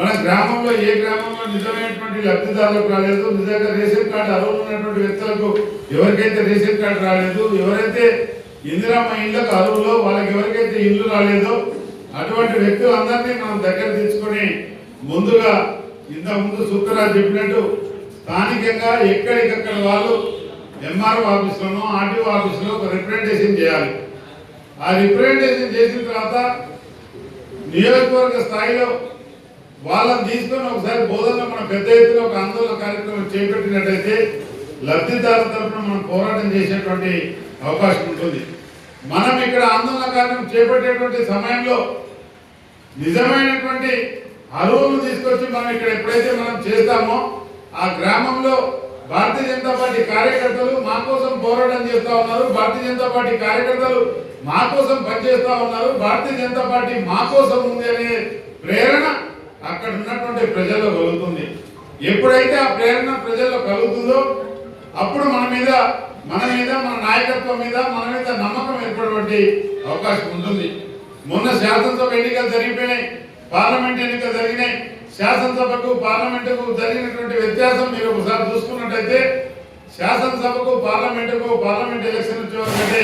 మన గ్రామంలో ఏ గ్రామంలో నిజమైనటువంటి లబ్ధిదారులకు రాలేదు నిజంగా రేషన్ కార్డు అర్హులు ఉన్నటువంటి వ్యక్తులకు ఎవరికైతే రేషన్ కార్డు రాలేదు ఎవరైతే ఇందిరామ ఇళ్ళకు అరువులో వాళ్ళకి ఎవరికైతే ఇల్లు రాలేదో అటువంటి వ్యక్తులందరినీ మనం దగ్గర తీసుకొని ముందుగా ఇంతకుముందు ముందు చెప్పినట్టు స్థానికంగా ఎక్కడికక్కడ వాళ్ళు ఎంఆర్ఓ ఆఫీసులోనో ఆర్టీఓ ఆఫీసులో ఒక రిప్రజెంటేషన్ చేయాలి. ఆ రిప్రజెంటేషన్ చేసిన తర్వాత నియోజకవర్గ స్థాయిలో వాళ్ళని తీసుకొని ఒకసారి బోధనలో మనం పెద్ద ఎత్తున ఒక ఆందోళన కార్యక్రమం చేపట్టినట్టయితే లబ్ధిదారుల తరఫున మనం పోరాటం చేసేటువంటి అవకాశం ఉంటుంది. మనం ఇక్కడ ఆందోళన కార్యక్రమం చేపట్టేటువంటి సమయంలో నిజమైనటువంటి అరువులు తీసుకొచ్చి మనం ఇక్కడ ఎప్పుడైతే మనం చేస్తామో ఆ గ్రామంలో భారతీయ జనతా పార్టీ కార్యకర్తలు మా కోసం పోరాటం చేస్తూ ఉన్నారు. భారతీయ జనతా పార్టీ కార్యకర్తలు మా కోసం పనిచేస్తూ ఉన్నారు. భారతీయ జనతా పార్టీ మా కోసం ఉంది అనే ప్రేరణ అక్కడ ఉన్నటువంటి ప్రజల్లో కలుగుతుంది. ఎప్పుడైతే ఆ ప్రేరణ ప్రజల్లో కలుగుతుందో అప్పుడు మన మీద మన మీద మన నాయకత్వం మీద మన మీద నమ్మకం ఏర్పడేటువంటి అవకాశం ఉంటుంది. మొన్న శాసనసభ ఎన్నికలు జరిగిపోయినాయి పార్లమెంట్ ఎన్నికలు జరిగినాయి. శాసనసభకు పార్లమెంటుకు జరిగినటువంటి వ్యత్యాసం మీరు ఒకసారి చూసుకున్నట్టయితే శాసనసభకు పార్లమెంటుకు పార్లమెంట్ ఎలక్షన్ వచ్చేవారంటే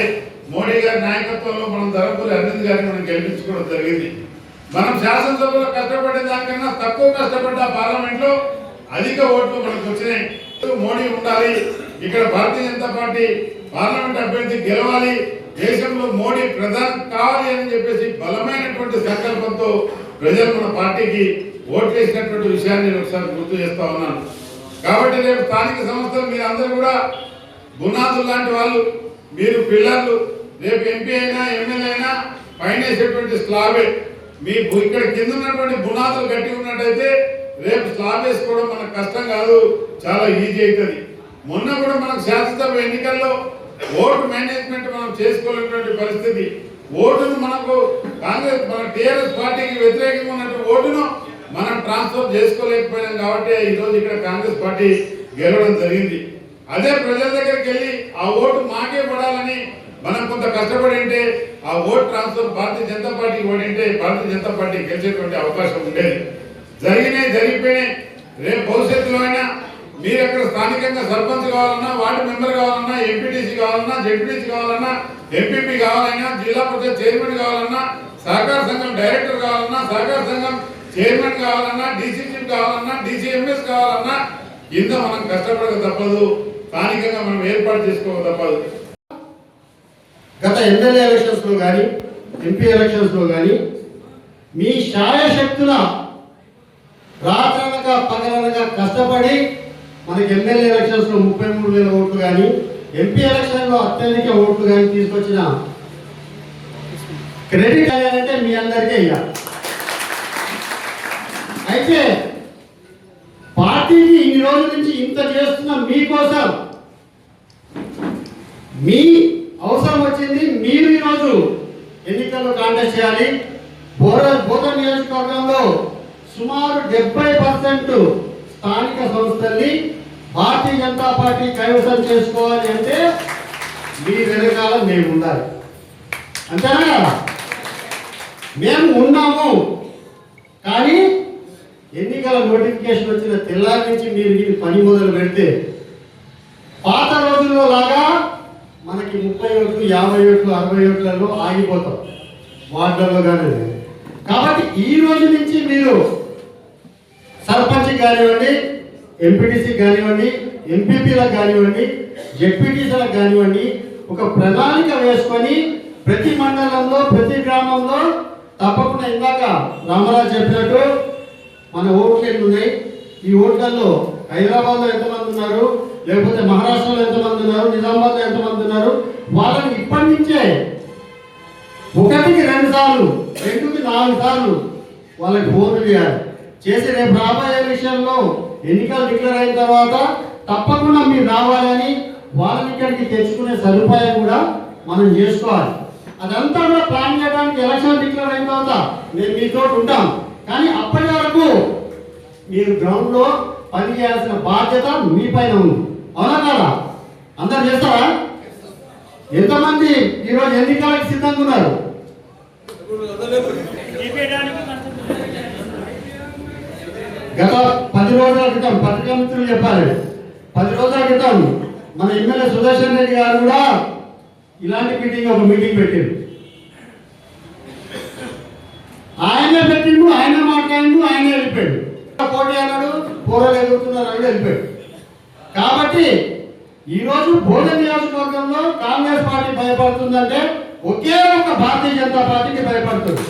మోడీ గారి నాయకత్వంలో మనం ధరపూరి అరవింద్ గారిని మనం గెలిపించుకోవడం జరిగింది. మనం శాసనసభలో కష్టపడే దానికన్నా తక్కువ కష్టపడ్డ పార్లమెంట్లో అధిక ఓట్లు మనకు వచ్చినాయి. మోడీ ఉండాలి. ఇక్కడ భారతీయ జనతా పార్టీ పార్లమెంట్ అభ్యర్థి గెలవాలి. దేశంలో మోడీ ప్రధాని కావాలి అని చెప్పేసి బలమైనటువంటి సంకల్పంతో ప్రజలు మన పార్టీకి ఓట్లు వేసినటువంటి విషయాన్ని నేను ఒకసారి గుర్తు చేస్తా ఉన్నాను. కాబట్టి రేపు స్థానిక సంస్థలు మీరు అందరూ కూడా గుణాదులు లాంటి వాళ్ళు మీరు పిల్లలు రేపు ఎంపీ అయినా ఎమ్మెల్యే అయినా పైన స్లాబే. మీ ఇక్కడ కింద ఉన్నటువంటి బునాదులు గట్టి ఉన్నట్టయితే రేపు స్లాబ్ వేసుకోవడం మనకు కష్టం కాదు చాలా ఈజీ అవుతుంది మొన్న కూడా మనకు శాసనసభ ఎన్నికల్లో ఓటు మేనేజ్మెంట్ మనం చేసుకోలేనటువంటి పరిస్థితి. ఓటును మనకు కాంగ్రెస్ మన టీఆర్ఎస్ పార్టీకి వ్యతిరేకంగా ఉన్నటువంటి ఓటును మనం ట్రాన్స్ఫర్ చేసుకోలేకపోయినాం కాబట్టి ఈరోజు రోజు ఇక్కడ కాంగ్రెస్ పార్టీ గెలవడం జరిగింది. అదే ప్రజల దగ్గరికి వెళ్ళి ఆ ఓటు మాకే పడాలని మనం కొంత కష్టపడి ఉంటే ఆ ఓట్ ట్రాన్స్ఫర్ భారతీయ జనతా పార్టీకి ఓడింటే భారతీయ జనతా పార్టీ గెలిచేటువంటి అవకాశం ఉండేది. జరిగినాయి జరిగిపోయినాయి రేపు భవిష్యత్తులో అయినా మీరు అక్కడ స్థానికంగా సర్పంచ్ కావాలన్నా వార్డు మెంబర్ కావాలన్నా ఎంపీటీసీ కావాలన్నా జెడ్పీటీసీ కావాలన్నా ఎంపీపీ కావాలన్నా జిల్లా పరిషత్ చైర్మన్ కావాలన్నా సహకార సంఘం డైరెక్టర్ కావాలన్నా సహకార సంఘం చైర్మన్ కావాలన్నా డీసీసీ కావాలన్నా డీసీఎంఎస్ కావాలన్నా ఇంత మనం కష్టపడక తప్పదు. స్థానికంగా మనం ఏర్పాటు చేసుకోక తప్పదు. గత ఎమ్మెల్యే ఎలక్షన్స్లో కానీ ఎంపీ ఎలక్షన్స్లో కానీ మీ శాయశక్తుల రాత్రనక పగలనగా కష్టపడి మనకి ఎమ్మెల్యే ఎలక్షన్స్లో ముప్పై మూడు వేల ఓట్లు కానీ ఎంపీ ఎలక్షన్లో అత్యధిక ఓట్లు కానీ తీసుకొచ్చిన క్రెడిట్ అయ్యారంటే మీ అందరికీ ఇవ్వాలి అయితే పార్టీని ఇన్ని రోజుల నుంచి ఇంత చేస్తున్న మీకోసం మీ అవసరం వచ్చింది మీరు ఈరోజు ఎన్నికల్లో చేయాలి. బోర బోధ నియోజకవర్గంలో సుమారు డెబ్బై పర్సెంట్ స్థానిక సంస్థల్ని భారతీయ జనతా పార్టీ కైవసం చేసుకోవాలి అంటే మీ వెనకాల మేము ఉండాలి. అంతేనా? మేము ఉన్నాము. కానీ ఎన్నికల నోటిఫికేషన్ వచ్చిన తెల్లారి నుంచి మీరు ఈ పని మొదలు పెడితే పాత రోజుల్లో లాగా మనకి ముప్పై ఓట్లు యాభై ఓట్లు అరవై ఓట్లలో ఆగిపోతాం. వార్డులో కానీ. కాబట్టి ఈ రోజు నుంచి మీరు సర్పంచ్ కానివ్వండి ఎంపీటీసీ కానివ్వండి ఎంపీపీలకు కానివ్వండి జెడ్పీటీసీలకు కానివ్వండి ఒక ప్రణాళిక వేసుకొని ప్రతి మండలంలో ప్రతి గ్రామంలో తప్పకుండా ఇందాక రామరాజు చెప్పినట్టు మన ఓట్లు ఎన్ని ఉన్నాయి. ఈ ఓట్లలో హైదరాబాద్లో ఎంతమంది ఉన్నారు? లేకపోతే మహారాష్ట్రలో ఎంతమంది ఉన్నారు? నిజామాబాద్లో ఎంతమంది ఉన్నారు? వాళ్ళని ఇప్పటి నుంచే ఒకటికి రెండు సార్లు రెండుకి నాలుగు సార్లు వాళ్ళకి ఫోన్లు చేయాలి. చేసి రేపు రాబోయే విషయంలో ఎన్నికలు డిక్లేర్ అయిన తర్వాత తప్పకుండా మీరు రావాలని వాళ్ళని ఇక్కడికి తెచ్చుకునే సదుపాయం కూడా మనం చేసుకోవాలి. అదంతా కూడా ప్లాన్ చేయడానికి ఎలక్షన్ డిక్లేర్ అయిన తర్వాత మేము మీతో ఉంటాం. కానీ అప్పటి వరకు మీరు గ్రౌండ్లో పని చేయాల్సిన బాధ్యత మీ పైన ఉంది. అవునా కదా? అందరు చేస్తారా? ఎంతమంది ఈరోజు ఎన్నికలకు సిద్ధంగా ఉన్నారు? గత పది రోజుల క్రితం పత్రికా మిత్రులు చెప్పాలి. పది రోజుల క్రితం మన ఎమ్మెల్యే సుదర్శన్ రెడ్డి గారు కూడా ఇలాంటి మీటింగ్ ఒక మీటింగ్ పెట్టారు ఆయనే పెట్టిండు ఆయన మాట్లాడిండు ఆయనే వెళ్ళిపోయాడు. పోటీ అన్నాడు పోరలు ఎదుగుతున్నారు అని వెళ్ళిపోయాడు. కాబట్టి ఈరోజు భోజన నియోజకవర్గంలో కాంగ్రెస్ పార్టీ భయపడుతుందంటే ఒకే ఒక భారతీయ జనతా పార్టీకి భయపడుతుంది.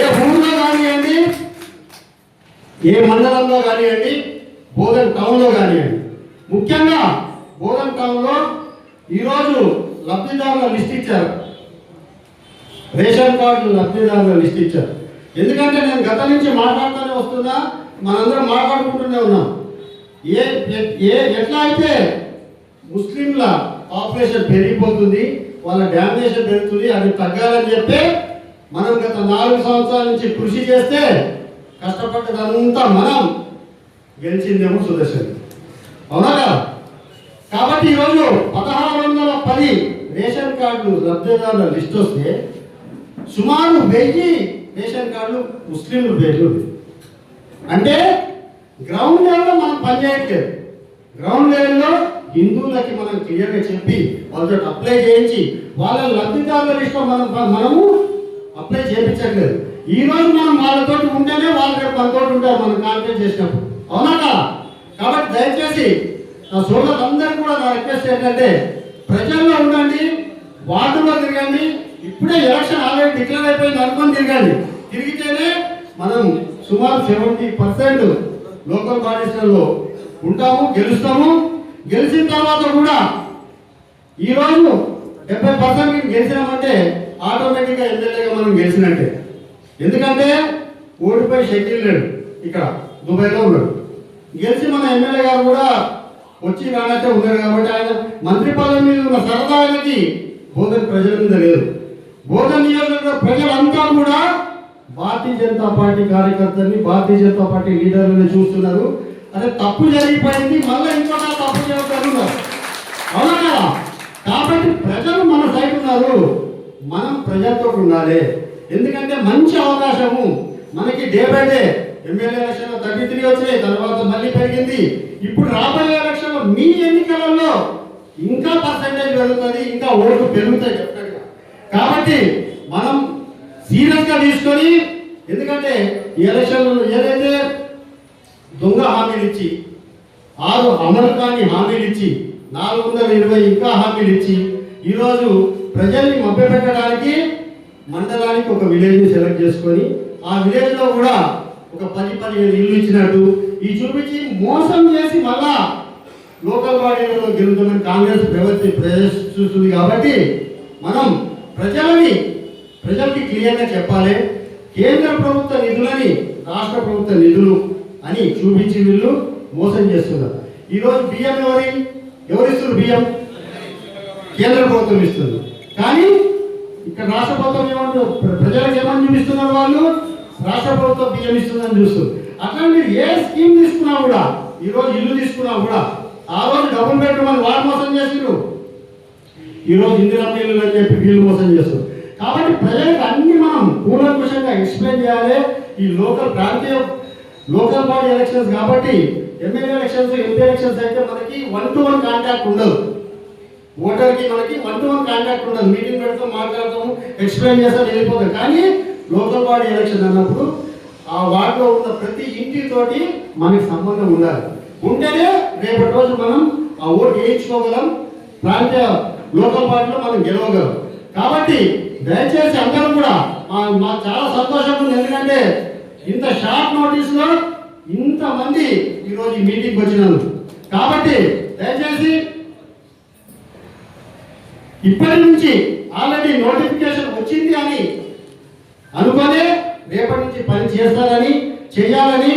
ఏ ఊళ్ళో కానివ్వండి ఏ మండలంలో కానివ్వండి బోధన్ టౌన్లో కానివ్వండి. ముఖ్యంగా బోధన్ టౌన్లో ఈరోజు లబ్ధిదారుల లిస్ట్ ఇచ్చారు. రేషన్ కార్డు లబ్ధిదారుల లిస్ట్ ఇచ్చారు. ఎందుకంటే నేను గత నుంచి మాట్లాడుతూనే వస్తున్నా మనందరం మాట్లాడుకుంటూనే ఉన్నాం. ఏ ఏ- ఏ ఎట్లా అయితే ముస్లింల పాపులేషన్ పెరిగిపోతుంది వాళ్ళ డామినేషన్ పెరుగుతుంది. అది తగ్గాలని చెప్పి మనం గత నాలుగు సంవత్సరాల నుంచి కృషి చేస్తే కష్టపడ్డదంతా మనం గెలిచిందేమో సుదర్శన్. అవునా కాబట్టి ఈరోజు పదహారు వందల పది రేషన్ కార్డులు లబ్ధిదారుల లిస్ట్ వస్తే సుమారు వెయ్యి రేషన్ కార్డులు ముస్లింలు పేర్లు అంటే గ్రౌండ్ లెవెల్లో మనం పనిచేయట్లేదు. గ్రౌండ్ లెవెల్లో హిందువులకి మనం క్లియర్గా చెప్పి వాళ్ళతో అప్లై చేయించి వాళ్ళ లబ్ధిదారుల లిస్ట్లో మనం మనము అప్లై చేయించట్లేదు. ఈ రోజు మనం వాళ్ళతో ఉంటేనే వాళ్ళు రేపు మనతో ఉంటారు మనం కాన్ఫరెన్స్ చేసినప్పుడు. అవునా కాబట్టి దయచేసి నా సోదరులందరూ కూడా నా రిక్వెస్ట్ ఏంటంటే ప్రజల్లో ఉండండి వార్డులో తిరగండి ఇప్పుడే ఎలక్షన్ ఆల్రెడీ డిక్లేర్ అయిపోయింది అనుకుని తిరగండి. తిరిగితేనే మనం సుమారు సెవెంటీ పర్సెంట్ లోకల్ బాడీస్లలో ఉంటాము గెలుస్తాము. గెలిచిన తర్వాత కూడా ఈ డెబ్బై పర్సెంట్ గెలిచినామంటే ఆటోమేటిక్గా ఎమ్మెల్యేగా మనం గెలిచినట్టే. ఎందుకంటే ఓడిపోయి షెడ్యూల్ లేడు ఇక్కడ దుబాయ్లో ఉన్నాడు. గెలిచి మన ఎమ్మెల్యే గారు కూడా వచ్చి రానట్టే ఉన్నారు కాబట్టి ఆయన మంత్రి పదవి మీద ఉన్న సరదా ఆయనకి బోధన ప్రజల మీద లేదు. బోధన నియోజకవర్గ ప్రజలంతా కూడా భారతీయ జనతా పార్టీ కార్యకర్తల్ని భారతీయ జనతా పార్టీ లీడర్లని చూస్తున్నారు. అదే తప్పు జరిగిపోయింది మళ్ళీ ఇంకో తప్పు జరుగుతారు అవునా కదా? కాబట్టి ప్రజలు మన సైడ్ ఉన్నారు. మనం ప్రజలతో ఉండాలి. ఎందుకంటే మంచి అవకాశము మనకి డే బై డే ఎమ్మెల్యే ఎలక్షన్లో థర్టీ త్రీ వచ్చినాయి తర్వాత మళ్ళీ పెరిగింది. ఇప్పుడు రాబోయే ఎలక్షన్లో మీ ఎన్నికలలో ఇంకా పర్సంటేజ్ పెరుగుతుంది ఇంకా ఓట్లు పెరుగుతాయి డెఫినెట్గా కాబట్టి మనం సీరియస్గా తీసుకొని ఎందుకంటే ఈ ఎలక్షన్లో ఏదైతే దొంగ హామీలు ఇచ్చి ఆరు అమలు కాని హామీలు ఇచ్చి నాలుగు వందల ఇరవై ఇంకా హామీలు ఇచ్చి ఈరోజు ప్రజల్ని మభ్యపెట్టడానికి మండలానికి ఒక విలేజ్ని సెలెక్ట్ చేసుకొని ఆ విలేజ్లో కూడా ఒక పది పదిహేను ఇల్లు ఇచ్చినట్టు ఈ చూపించి మోసం చేసి మళ్ళా లోకల్ బాడీలలో గెలుతున్న కాంగ్రెస్ ప్రవర్తి ప్రదర్శిస్తుంది కాబట్టి మనం ప్రజలని ప్రజలకి క్లియర్గా చెప్పాలి. కేంద్ర ప్రభుత్వ నిధులని రాష్ట్ర ప్రభుత్వ నిధులు అని చూపించి వీళ్ళు మోసం చేస్తున్నారు. ఈరోజు బియ్యం ఎవరి ఎవరిస్తున్నారు బియ్యం? కేంద్ర ప్రభుత్వం ఇస్తుంది. కానీ ఇక్కడ రాష్ట్ర ప్రభుత్వం ఏమంటారు ప్రజలకు ఏమని చూపిస్తున్నారు వాళ్ళు? రాష్ట్ర ప్రభుత్వం బియ్యం ఇస్తుందని చూస్తున్నారు అట్లా మీరు ఏ స్కీమ్ తీసుకున్నా కూడా ఈరోజు ఇల్లు తీసుకున్నా కూడా ఆ రోజు డబ్బులు పెట్టమని వాళ్ళు మోసం చేసిండ్రు. ఈ రోజు ఇందిరమ్మ ఇల్లు అని చెప్పి వీళ్ళు మోసం చేస్తారు కాబట్టి ప్రజలకు అన్ని మనం కూలంకుషంగా ఎక్స్ప్లెయిన్ చేయాలి. ఈ లోకల్ ప్రాంతీయ లోకల్ బాడీ ఎలక్షన్స్ కాబట్టి ఎమ్మెల్యే ఎలక్షన్స్ ఎంపీ ఎలక్షన్స్ అయితే మనకి వన్ టు వన్ కాంటాక్ట్ ఉండదు. ఓటర్కి మనకి వన్ టు వన్ కాంటాక్ట్ ఉండదు. మీటింగ్ పెడతాం మాట్లాడతాం ఎక్స్ప్లెయిన్ చేస్తాం వెళ్ళిపోతాం. కానీ లోకల్ బాడీ ఎలక్షన్ అన్నప్పుడు ఆ వార్డులో ఉన్న ప్రతి ఇంటితోటి మనకి సంబంధం ఉండాలి. ఉంటేనే రేపటి రోజు మనం ఆ ఓటు వేయించుకోగలం. ప్రాంతీయ లోకల్ పార్టీలో మనం గెలవగలం. కాబట్టి దయచేసి అందరం కూడా మాకు చాలా సంతోషం ఉంది. ఎందుకంటే ఇంత షార్ట్ నోటీస్లో ఇంతమంది ఈరోజు మీటింగ్ వచ్చినారు. కాబట్టి దయచేసి ఇప్పటి నుంచి ఆల్రెడీ నోటిఫికేషన్ వచ్చింది అని అనుకొని రేపటి నుంచి పని చేస్తారని చేయాలని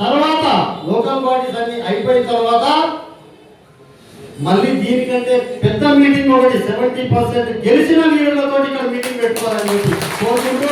తర్వాత లోకల్ బాడీస్ అన్ని అయిపోయిన తర్వాత మళ్ళీ దీనికంటే పెద్ద మీటింగ్ ఒకటి సెవెంటీ పర్సెంట్ గెలిచిన లీడర్లతో ఇక్కడ మీటింగ్ పెట్టుకోవాలని చెప్పి కోరుకుంటూ